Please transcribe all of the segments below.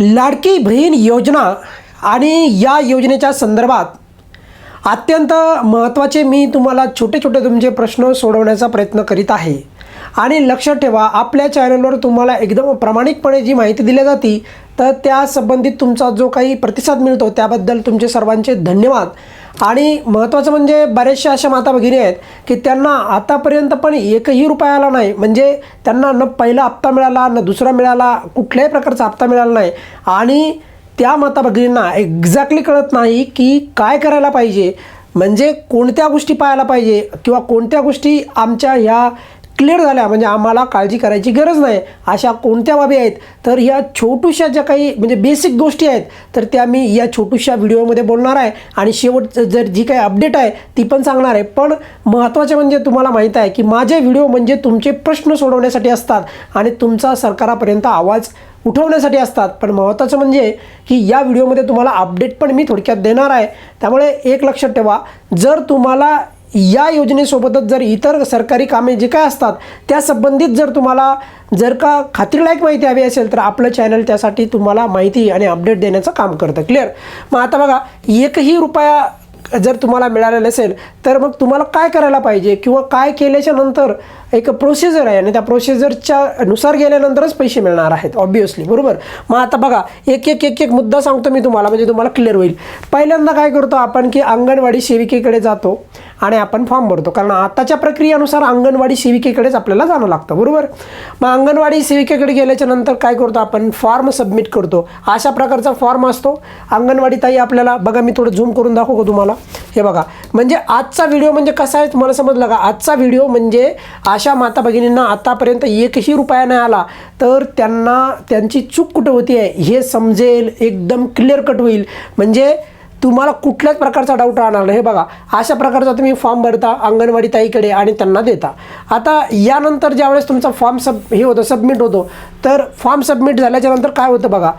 लाडकी बहीण योजना आणि या योजनेच्या संदर्भात अत्यंत महत्त्वाचे मी तुम्हाला छोटे छोटे तुमचे प्रश्न सोडवण्याचा प्रयत्न करीत आहे. आणि लक्षात ठेवा आपल्या चॅनलवर तुम्हाला एकदम प्रामाणिकपणे जी माहिती दिली जाते तर त्या संबंधित तुमचा जो काही प्रतिसाद मिळतो त्याबद्दल तुमचे सर्वांचे धन्यवाद. आणि महत्त्वाचं म्हणजे बऱ्याचशा अशा माता भगिनी आहेत की त्यांना आतापर्यंत पण एकही रुपया आला नाही. म्हणजे त्यांना न पहिला हप्ता मिळाला न दुसरा मिळाला कुठल्याही प्रकारचा हप्ता मिळाला नाही. आणि त्या माता भगिनींना एक्झॅक्टली कळत नाही की काय करायला पाहिजे. म्हणजे कोणत्या गोष्टी पाहायला पाहिजे किंवा कोणत्या गोष्टी आमच्या ह्या क्लिअर झाल्या म्हणजे आम्हाला काळजी करायची गरज नाही. अशा कोणत्या बाबी आहेत? तर या छोटूशा ज्या काही म्हणजे बेसिक गोष्टी आहेत तर त्या मी या छोटूशा व्हिडिओमध्ये बोलणार आहे. आणि शेवट जर जी काही अपडेट आहे ती पण सांगणार आहे. पण महत्त्वाचे म्हणजे तुम्हाला माहीत आहे की माझे व्हिडिओ म्हणजे तुमचे प्रश्न सोडवण्यासाठी असतात आणि तुमचा सरकारापर्यंत आवाज उठवण्यासाठी असतात. पण महत्त्वाचं म्हणजे की या व्हिडिओमध्ये तुम्हाला अपडेट पण मी थोडक्यात देणार आहे. त्यामुळे एक लक्षात ठेवा जर तुम्हाला या योजनेसोबतच जर इतर सरकारी कामे जी काय असतात त्या संबंधित जर तुम्हाला जर का खात्रीलायक माहिती हवी असेल तर आपलं चॅनल त्यासाठी तुम्हाला माहिती आणि अपडेट देण्याचं काम करतं. क्लिअर मग आता बघा एकही रुपया जर तुम्हाला मिळाला नसेल तर मग तुम्हाला काय करायला पाहिजे? किंवा काय केल्याच्यानंतर एक प्रोसिजर आहे आणि त्या प्रोसिजरच्या नुसार गेल्यानंतरच पैसे मिळणार आहेत ऑब्वियसली बरोबर? मग आता बघा एक एक एक एक मुद्दा सांगतो मी तुम्हाला म्हणजे तुम्हाला क्लिअर होईल. पहिल्यांदा काय करतो आपण की अंगणवाडी सेविकेकडे जातो आणि आपण फॉर्म भरतो. कारण आताच्या प्रक्रियेनुसार अंगणवाडी सेविकेकडेच आपल्याला जाणं लागतं बरोबर? मग अंगणवाडी सेविकेकडे गेल्याच्यानंतर काय करतो आपण? फॉर्म सबमिट करतो. अशा प्रकारचा फॉर्म असतो. अंगणवाडी ताई आपल्याला बघा मी थोडं झूम करून दाखवतो तुम्हाला. हे बघा. म्हणजे आजचा व्हिडिओ म्हणजे कसा आहे? तुम्हाला समजलं का? आजचा व्हिडिओ म्हणजे अशा माता भगिनींना आतापर्यंत एकही रुपया नाही आला तर त्यांना त्यांची चूक कुठं होती आहे हे समजेल एकदम क्लिअर कट होईल. म्हणजे तुम्हाला कुठल्याच प्रकारचा डाऊट राहणार नाही. हे बघा अशा प्रकारचा तुम्ही फॉर्म भरता अंगणवाडी ताईकडे आणि त्यांना देता. आता यानंतर ज्यावेळेस तुमचा फॉर्म सब हे होतं सबमिट होतो तर फॉर्म सबमिट झाल्याच्यानंतर काय होतं बघा?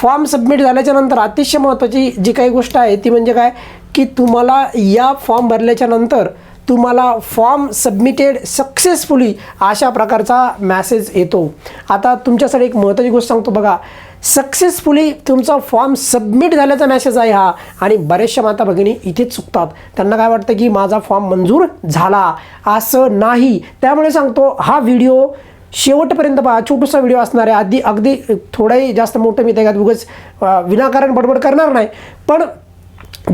फॉर्म सबमिट झाल्याच्यानंतर अतिशय महत्त्वाची जी काही गोष्ट आहे ती म्हणजे काय? की तुम्हाला या फॉर्म भरल्याच्या नंतर तुम्हाला फॉर्म सबमिटेड सक्सेसफुली अशा प्रकारचा मॅसेज येतो. आता तुमच्यासाठी एक महत्त्वाची गोष्ट सांगतो बघा. सक्सेसफुली तुमचा फॉर्म सबमिट झाल्याचा मेसेज आहे हा. आणि बऱ्याचशा माता भगिनी इथेच चुकतात. त्यांना काय वाटतं की माझा फॉर्म मंजूर झाला? असं नाही. त्यामुळे सांगतो हा व्हिडिओ शेवटपर्यंत पहा. छोटूसा व्हिडिओ असणार आहे. आधी अगदी थोडाही जास्त मोठं मी त्यात उगाच विनाकारण बडबड करणार नाही. पण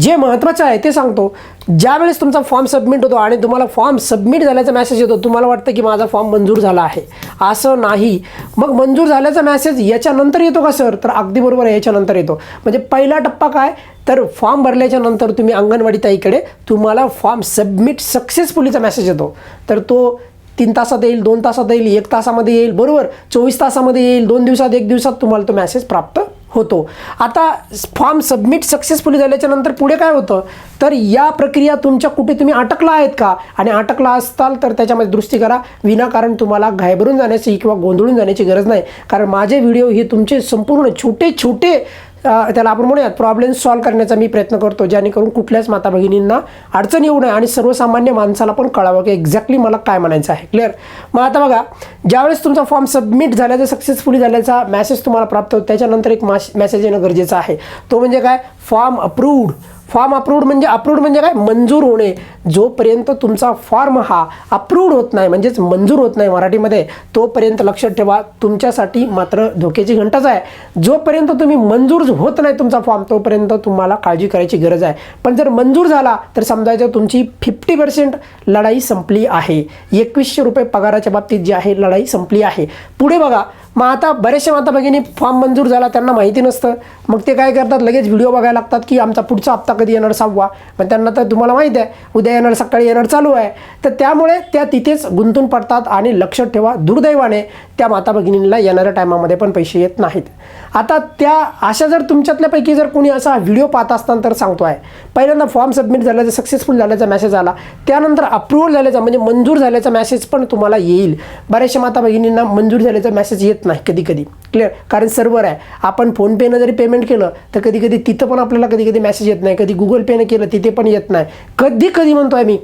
जे महत्त्वाचं आहे ते सांगतो. ज्यावेळेस तुमचा फॉर्म सबमिट होतो आणि तुम्हाला फॉर्म सबमिट झाल्याचा मेसेज येतो तुम्हाला वाटतं की माझा फॉर्म मंजूर झाला आहे. असं नाही. मग मंजूर झाल्याचा मेसेज याच्यानंतर येतो का सर तर अगदी बरोबर आहे याच्यानंतर येतो. म्हणजे पहिला टप्पा काय? तर फॉर्म भरल्याच्या नंतर तुम्ही अंगणवाडी ताईकडे तुम्हाला फॉर्म सबमिट सक्सेसफुलीचा मेसेज येतो. तर तो तीन तासात येईल दोन तासात येईल एक तासामध्ये येईल बरोबर? चोवीस तासामध्ये येईल दोन दिवसात एक दिवसात तुम्हाला तो मेसेज प्राप्त होतो. आता फॉर्म सबमिट सक्सेसफुली झाल्याच्यानंतर पुढे काय होतं? तर या प्रक्रिया तुमच्या कुठे तुम्ही अटकला आहेत का? आणि अटकला असताल तर त्याच्यामध्ये दुरुस्ती करा. विनाकारण तुम्हाला घाबरून जाण्याची किंवा गोंधळून जाण्याची गरज नाही. कारण माझे व्हिडिओ हे तुमचे संपूर्ण छोटे छोटे त्याला आपण म्हणूयात प्रॉब्लेम सॉल्व्ह करण्याचा मी प्रयत्न करतो जेणेकरून कुठल्याच माता भगिनींना अडचण येऊ नये आणि सर्वसामान्य माणसाला पण कळावं की एक्झॅक्टली मला काय म्हणायचं आहे. क्लिअर मग आता बघा ज्यावेळेस तुमचा फॉर्म सबमिट झाल्याचा सक्सेसफुली झाल्याचा मॅसेज तुम्हाला प्राप्त होतो त्याच्यानंतर एक मेसेज येणं गरजेचं आहे. तो म्हणजे काय? फॉर्म अप्रूव्ड फॉर्म अप्रूव्ड म्हणजे अप्रूव्ड म्हणजे काय? मंजूर होणे. जोपर्यंत तुमचा फॉर्म हा अप्रूव्ड होत नाही म्हणजेच मंजूर होत नाही मराठीमध्ये तोपर्यंत लक्षात ठेवा तुमच्यासाठी मात्र धोक्याची घंटाच आहे. जोपर्यंत तुम्ही मंजूर होत नाही तुमचा फॉर्म तोपर्यंत तुम्हाला काळजी करायची गरज आहे. पण जर मंजूर झाला तर समजायचं तुमची फिफ्टी पर्सेंट लढाई संपली आहे. एकवीसशे रुपये पगाराच्या बाबतीत जी आहे लढाई संपली आहे. पुढे बघा मग आता बरेचशा माता भगिनी फॉर्म मंजूर झाला त्यांना माहिती नसतं. मग ते काय करतात लगेच व्हिडिओ बघायला लागतात की आमचा पुढचा हप्ता कधी येणार सहावा? पण त्यांना तर तुम्हाला माहीत आहे उद्या येणार सकाळी येणार चालू आहे. तर त्यामुळे त्या तिथेच गुंतून पडतात आणि लक्षात ठेवा दुर्दैवाने त्या माता भगिनींना येणाऱ्या टायमामध्ये पण पैसे येत नाहीत. आता त्या अशा जर तुमच्यातल्यापैकी जर कोणी असा व्हिडिओ पाहत असताना तर सांगतो आहे पहिल्यांदा फॉर्म सबमिट झाल्याचा सक्सेसफुल झाल्याचा मेसेज आला त्यानंतर अप्रूव्हल झाल्याचा म्हणजे मंजूर झाल्याचा मेसेज पण तुम्हाला येईल. बऱ्याचशा माता भगिनींना मंजूर झाल्याचा मेसेज येत नाही कधी कधी क्लिअर कारण सर्व्हर आहे. आपण फोनपेनं जरी पेमेंट केलं तर कधी कधी तिथं पण आपल्याला कधी कधी मेसेज येत नाही. कधी गुगल पेनं केलं तिथे पण येत नाही. कधी कधी म्हणतो आहे मी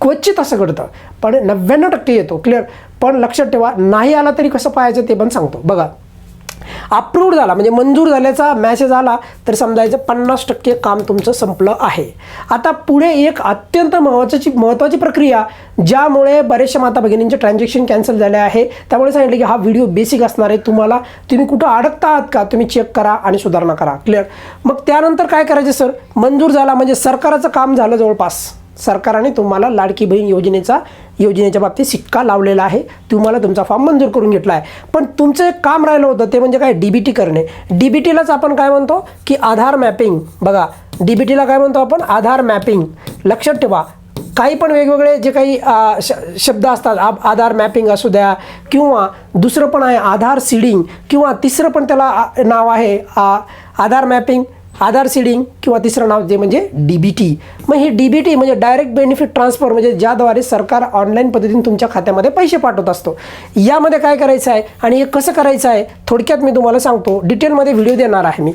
क्वचित असं घडतं. पण नव्याण्णव टक्के येतो. क्लिअर पण लक्षात ठेवा नाही आला तरी कसं पाहायचं ते पण सांगतो. बघा. अप्रूव्ड झाला म्हणजे मंजूर झाल्याचा मॅसेज आला तर समजायचं पन्नास टक्के काम तुमचं संपलं आहे. आता पुढे एक अत्यंत महत्त्वाची महत्त्वाची प्रक्रिया ज्यामुळे बरेचशा माता भगिनींचे ट्रान्झॅक्शन कॅन्सल झाले आहे. त्यामुळे सांगितलं की हा व्हिडिओ बेसिक असणार आहे. तुम्हाला तुम्ही कुठं अडकता आहात का? तुम्ही चेक करा आणि सुधारणा करा. क्लिअर मग त्यानंतर काय करायचं सर मंजूर झाला म्हणजे सरकाराचं काम झालं जवळपास. सरकारने तुम्हाला लाडकी बहीण योजनेचा योजनेच्या बाबतीत शिक्का लावलेला आहे. तुम्हाला तुमचा फॉर्म मंजूर करून घेतला आहे. पण तुमचं एक काम राहिलं होतं ते म्हणजे काय? डी बी टी करणे. डी बी टीलाच आपण काय म्हणतो की आधार मॅपिंग. बघा डी बी टीला काय म्हणतो आपण? आधार मॅपिंग. लक्षात ठेवा. काही पण वेगवेगळे जे काही श शब्द असतात आ आधार मॅपिंग असू द्या किंवा दुसरं पण आहे आधार सीडिंग किंवा तिसरं पण त्याला नाव आहे आ, आधार मॅपिंग. आधार सीडिंग किंवा तिसरं नाव जे म्हणजे डी बी टी मग हे डी बी टी म्हणजे डायरेक्ट बेनिफिट ट्रान्सफर म्हणजे ज्याद्वारे सरकार ऑनलाईन पद्धतीने तुमच्या खात्यामध्ये पैसे पाठवत असतो. यामध्ये काय करायचं आहे आणि हे कसं करायचं आहे थोडक्यात मी तुम्हाला सांगतो. डिटेलमध्ये व्हिडिओ देणार आहे मी.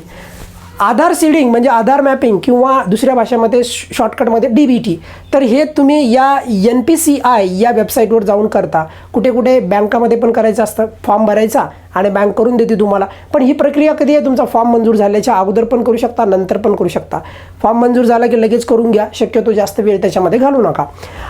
आधार सीडिंग म्हणजे आधार मॅपिंग किंवा दुसऱ्या भाषेमध्ये शॉर्टकटमध्ये डी बी टी तर हे तुम्ही या एन पी सी आय या वेबसाईटवर जाऊन करता. कुठे कुठे बँकामध्ये पण करायचं असतं फॉर्म भरायचा. आणि बँक करून देते तुम्हाला. पण ही प्रक्रिया कधी आहे? तुमचा फॉर्म मंजूर झाल्याच्या अगोदर पण करू शकता नंतर पण करू शकता. फॉर्म मंजूर झाला की लगेच करून घ्या. शक्यतो जास्त वेळ त्याच्यामध्ये घालू नका.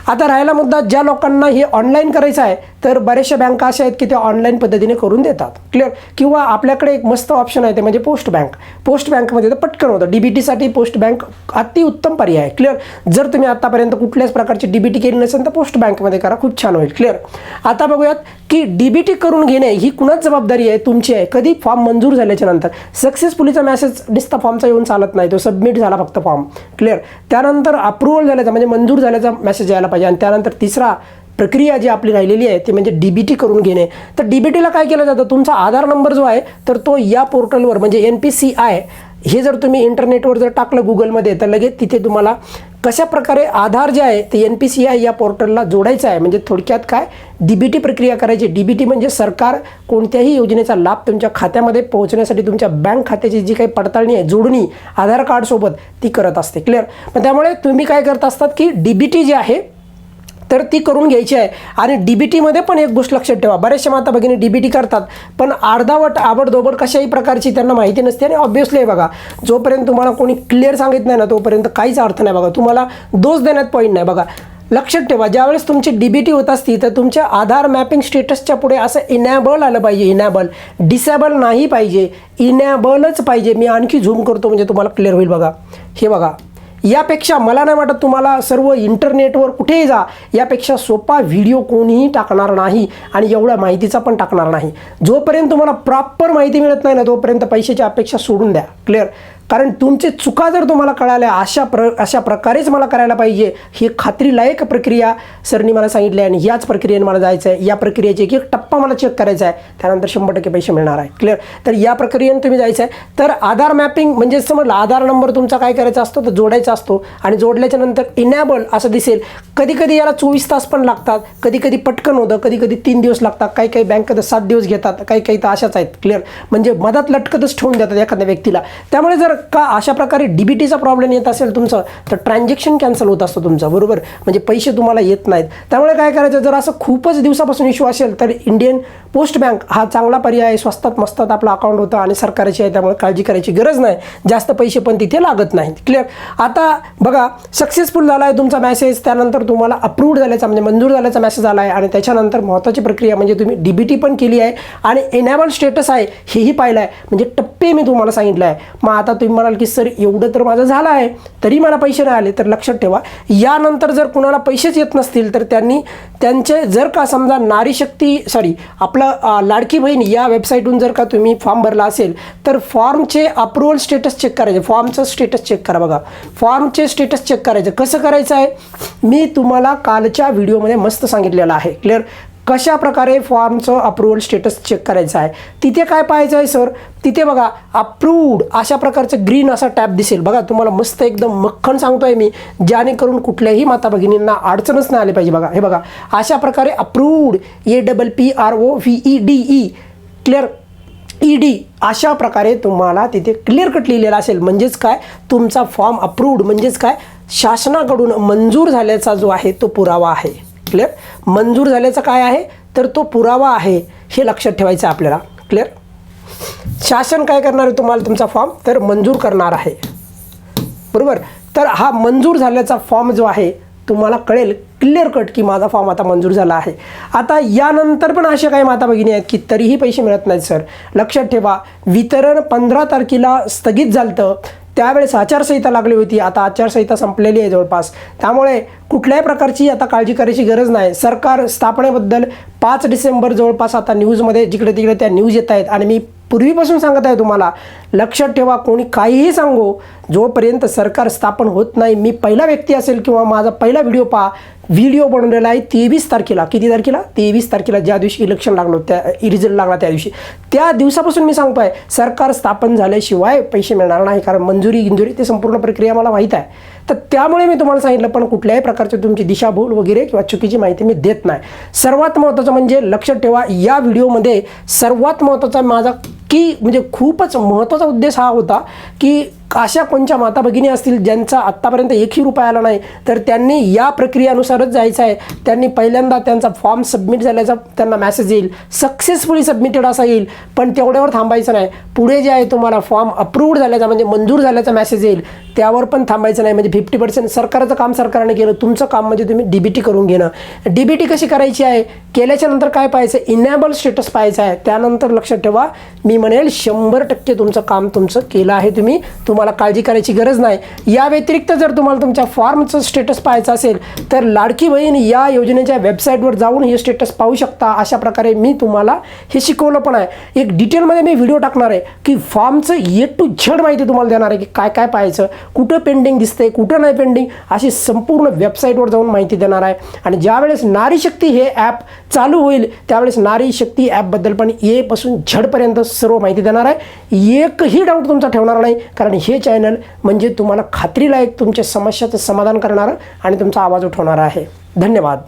आता राहिला मुद्दा ज्या लोकांना हे ऑनलाईन करायचं आहे तर बऱ्याचशा बँका अशा आहेत की त्या ऑनलाईन पद्धतीने करून देतात. क्लिअर किंवा आपल्याकडे एक मस्त ऑप्शन आहे ते म्हणजे पोस्ट बँक पोस्ट बँकमध्ये तर पटकन होतं. डी बी टीसाठी पोस्ट बँक अतिउत्तम पर्याय आहे. क्लिअर जर तुम्ही आतापर्यंत कुठल्याच प्रकारची डी बी टी केली नसेल तर पोस्ट बँकमध्ये करा. खूप छान होईल. क्लिअर आता बघूयात की डी बी टी करून घेणे ही कुणाच जबाबदारी आहे तुमची आहे. कधी फॉर्म मंजूर झाल्याच्यानंतर. सक्सेसफुलीचा मेसेज दिसता फॉर्मचा येऊन चालत नाही तो सबमिट झाला फक्त फॉर्म. क्लिअर त्यानंतर अप्रुव्हल झाल्याचा म्हणजे मंजूर झाल्याचा मेसेज यायला पाहिजे. आणि त्यानंतर तिसरा प्रक्रिया जी आपली राहिलेली आहे ती म्हणजे डी बी टी करून घेणे. तर डी बी टीला काय केलं जातं? तुमचा आधार नंबर जो आहे तर तो या पोर्टलवर म्हणजे एन पी सी आय हे जर तुम्ही इंटरनेटवर जर टाकलं गुगलमध्ये तर लगेच तिथे तुम्हाला कशा प्रकारे आधार जे आहे ते एन पी सी आय या पोर्टलला जोडायचं आहे म्हणजे थोडक्यात काय? डी बी टी प्रक्रिया करायची. डी बी टी म्हणजे सरकार कोणत्याही योजनेचा लाभ तुमच्या खात्यामध्ये पोहोचण्यासाठी तुमच्या बँक खात्याची जी काही पडताळणी आहे जोडणी आधार कार्डसोबत ती करत असते. क्लिअर पण त्यामुळे तुम्ही काय करत असतात की डी बी टी जी आहे तर ती करून घ्यायची आहे. आणि डी बी टीमध्ये पण एक गोष्ट लक्षात ठेवा. बऱ्याचशा माता भगिनी डी बी टी करतात पण अर्धावट आबडदोबड कशाही प्रकारची त्यांना माहिती नसते. आणि ऑब्व्हियसली आहे बघा जोपर्यंत तुम्हाला कोणी क्लिअर सांगित नाही ना तोपर्यंत काहीच अर्थ नाही बघा. तुम्हाला दोष देण्यात पॉईंट नाही बघा. लक्षात ठेवा ज्यावेळेस तुमची डी बी टी होत असती तर तुमच्या आधार मॅपिंग स्टेटसच्या पुढे असं इनॅबल आलं पाहिजे. इनॅबल डिसेबल नाही पाहिजे. इनॅबलच पाहिजे. मी आणखी झूम करतो म्हणजे तुम्हाला क्लिअर होईल बघा. हे बघा. यापेक्षा मला नाही वाटत तुम्हाला सर्व इंटरनेटवर कुठेही जा. यापेक्षा सोपा व्हिडिओ कोणीही टाकणार नाही आणि एवढ्या माहितीचा पण टाकणार नाही. जोपर्यंत तुम्हाला प्रॉपर माहिती मिळत नाही ना तोपर्यंत पैशाची अपेक्षा सोडून द्या. क्लिअर कारण तुमचे चुका जर तुम्हाला कळाल्या अशा प्र अशा प्रकारेच मला करायला पाहिजे ही खात्रीलायक प्रक्रिया सरनी मला सांगितली आणि याच प्रक्रियेने मला जायचं आहे या प्रक्रियेचे एक एक टप्पा मला चेक करायचा आहे त्यानंतर शंभर टक्के पैसे मिळणार आहे. क्लिअर तर या प्रक्रियेने तुम्ही जायचं आहे तर आधार मॅपिंग म्हणजे समजलं आधार नंबर तुमचा काय करायचा असतो? तर जोडायचा असतो. आणि जोडल्याच्या नंतर इनॅबल असं दिसेल. कधी कधी याला चोवीस तास पण लागतात. कधी कधी पटकन होतं. कधी कधी तीन दिवस लागतात. काही काही बँकेत सात दिवस घेतात. काही काही तर अशाच आहेत. क्लिअर म्हणजे मधात लटकतच ठेवून देतात एखाद्या व्यक्तीला. त्यामुळे जर का अशा प्रकारे डी बी टीचा प्रॉब्लेम येत असेल तुमचं तर ट्रान्झॅक्शन कॅन्सल होत असतं तुमचं बरोबर? म्हणजे पैसे तुम्हाला येत नाहीत. त्यामुळे काय करायचं जर असं खूपच दिवसापासून इश्यू असेल तर इंडियन पोस्ट बँक हा चांगला पर्याय आहे स्वस्तात मस्तात आपलं अकाउंट होतं आणि सरकारची आहे त्यामुळे काळजी करायची गरज नाही. जास्त पैसे पण तिथे लागत नाहीत. क्लिअर आता बघा सक्सेसफुल झाला आहे तुमचा मेसेज त्यानंतर तुम्हाला अप्रूव्ड झाल्याचा म्हणजे मंजूर झाल्याचा मेसेज आला आहे आणि त्याच्यानंतर महत्त्वाची प्रक्रिया म्हणजे तुम्ही डी बी टी पण केली आहे आणि एनॅबल स्टेटस आहे हेही पाहिलं आहे म्हणजे टप्पे मी तुम्हाला सांगितलं आहे मग आता तुम्ही तुम्ही म्हणाल की सर एवढं तर माझं झालं आहे तरी मला पैसे नाही आले. तर लक्षात ठेवा यानंतर जर कुणाला पैसेच येत नसतील तर त्यांनी त्यांचे जर का समजा नारी शक्ती सॉरी आपलं लाडकी बहीण या वेबसाईटहून जर का तुम्ही फॉर्म भरला असेल तर फॉर्मचे अप्रुव्हल स्टेटस चेक करायचे. फॉर्मचं स्टेटस चेक करा बघा. फॉर्मचे स्टेटस चेक करायचं. कसं करायचं आहे? मी तुम्हाला कालच्या व्हिडिओमध्ये मस्त सांगितलेलं आहे. क्लिअर कशा प्रकारे फॉर्मचं अप्रुव्हल स्टेटस चेक करायचं आहे? तिथे काय पाहायचं आहे सर तिथे बघा अप्रूव्ड अशा प्रकारचं ग्रीन असा टॅप दिसेल. बघा तुम्हाला मस्त एकदम मक्खन सांगतोय मी जेणेकरून कुठल्याही माता भगिनींना अडचणच नाही आली पाहिजे. बघा हे बघा अशा प्रकारे approved A double P R O V E D E clear E D अशा प्रकारे तुम्हाला तिथे क्लिअर कट लिहिलेला असेल. म्हणजेच काय? तुमचा फॉर्म अप्रूव्ड म्हणजेच काय? शासनाकडून मंजूर झाल्याचा जो आहे तो पुरावा आहे. क्लिअर मंजूर झाल्याचा काय आहे? तर तो पुरावा आहे हे लक्षात ठेवायचं आहे आपल्याला. क्लिअर शासन काय करणार आहे तुम्हाला तुमचा फॉर्म तर मंजूर करणार आहे. बरोबर? तर हा मंजूर झाल्याचा फॉर्म जो आहे तुम्हाला कळेल क्लिअर कट की माझा फॉर्म आता मंजूर झाला आहे. आता यानंतर पण असे काही माता भगिनी आहेत की तरीही पैसे मिळत नाहीत सर लक्षात ठेवा वितरण पंधरा तारखेला स्थगित झालं त्यावेळेस आचारसंहिता लागली होती. आता आचारसंहिता संपलेली आहे जवळपास. त्यामुळे कुठल्याही प्रकारची आता काळजी करायची गरज नाही. सरकार स्थापनेबद्दल पाच डिसेंबर जवळपास आता न्यूजमध्ये जिकडे तिकडे त्या न्यूज येत आहेत. आणि मी पूर्वीपासून सांगत आहे तुम्हाला लक्षात ठेवा कोणी काहीही सांगो जोपर्यंत सरकार स्थापन होत नाही मी पहिला व्यक्ती असेल किंवा माझा पहिला व्हिडिओ पहा व्हिडिओ बनवलेला आहे तेवीस तारखेला. किती तारखेला? तेवीस तारखेला ज्या दिवशी इलेक्शन लागलो त्या e रिझल्ट लागला त्या दिवशी. त्या दिवसापासून मी सांगतो आहे सरकार स्थापन झाल्याशिवाय पैसे मिळणार नाही कारण मंजुरी गिंजुरी ते संपूर्ण प्रक्रिया मला माहीत आहे. तर त्यामुळे मी तुम्हाला सांगितलं पण कुठल्याही प्रकारची तुमची दिशाभूल वगैरे किंवा चुकीची माहिती मी देत नाही. सर्वात महत्त्वाचं म्हणजे लक्षात ठेवा या व्हिडिओमध्ये सर्वात महत्त्वाचा माझा की म्हणजे खूपच महत्त्वाचा उद्देश हा होता की अशा कोणत्या माता भगिनी असतील ज्यांचा आत्तापर्यंत एकही रुपया आला नाही तर त्यांनी या प्रक्रियेनुसारच जायचं आहे. त्यांनी पहिल्यांदा त्यांचा फॉर्म सबमिट झाल्याचा त्यांना मेसेज येईल. सक्सेसफुली सबमिटेड असा येईल पण तेवढ्यावर थांबायचं नाही. पुढे जे आहे तुम्हाला फॉर्म अप्रूव्ड झाल्याचा म्हणजे मंजूर झाल्याचा मेसेज येईल. त्यावर पण थांबायचं नाही. म्हणजे फिफ्टी पर्सेंट सरकारचं काम सरकारने केलं. तुमचं काम म्हणजे तुम्ही डी बी टी करून घेणं. डी बी टी कशी करायची आहे? केल्याच्यानंतर काय पाहायचं? इनॅबल स्टेटस पाहायचं आहे. त्यानंतर लक्षात ठेवा मी म्हणेल शंभर टक्के तुमचं काम तुमचं केलं आहे तुम्ही. तुम्हाला काळजी करायची गरज नाही. या व्यतिरिक्त जर तुम्हाला तुमच्या फॉर्मचं स्टेटस पाहायचं असेल तर लाडकी बहीण या योजनेच्या वेबसाईटवर जाऊन हे स्टेटस पाहू शकता. अशा प्रकारे मी तुम्हाला हे शिकवलं पण आहे. एक डिटेलमध्ये मी व्हिडिओ टाकणार आहे की फॉर्मचं ए टू झड माहिती तुम्हाला देणार आहे की काय काय पाहायचं कुठं पेंडिंग दिसतंय कुठं नाही पेंडिंग अशी संपूर्ण वेबसाईटवर जाऊन माहिती देणार आहे. आणि ज्यावेळेस नारी शक्ती हे ॲप चालू होईल त्यावेळेस नारी शक्ती ॲपबद्दल पण एपासून झडपर्यंत सर्व माहिती देणार आहे. एकही डाऊट तुमचा ठेवणार नाही. कारण हे चॅनल म्हणजे तुम्हाला खात्रीलायक तुमच्या समस्याचं समाधान करणारं आणि तुमचा आवाज उठवणारा आहे. धन्यवाद.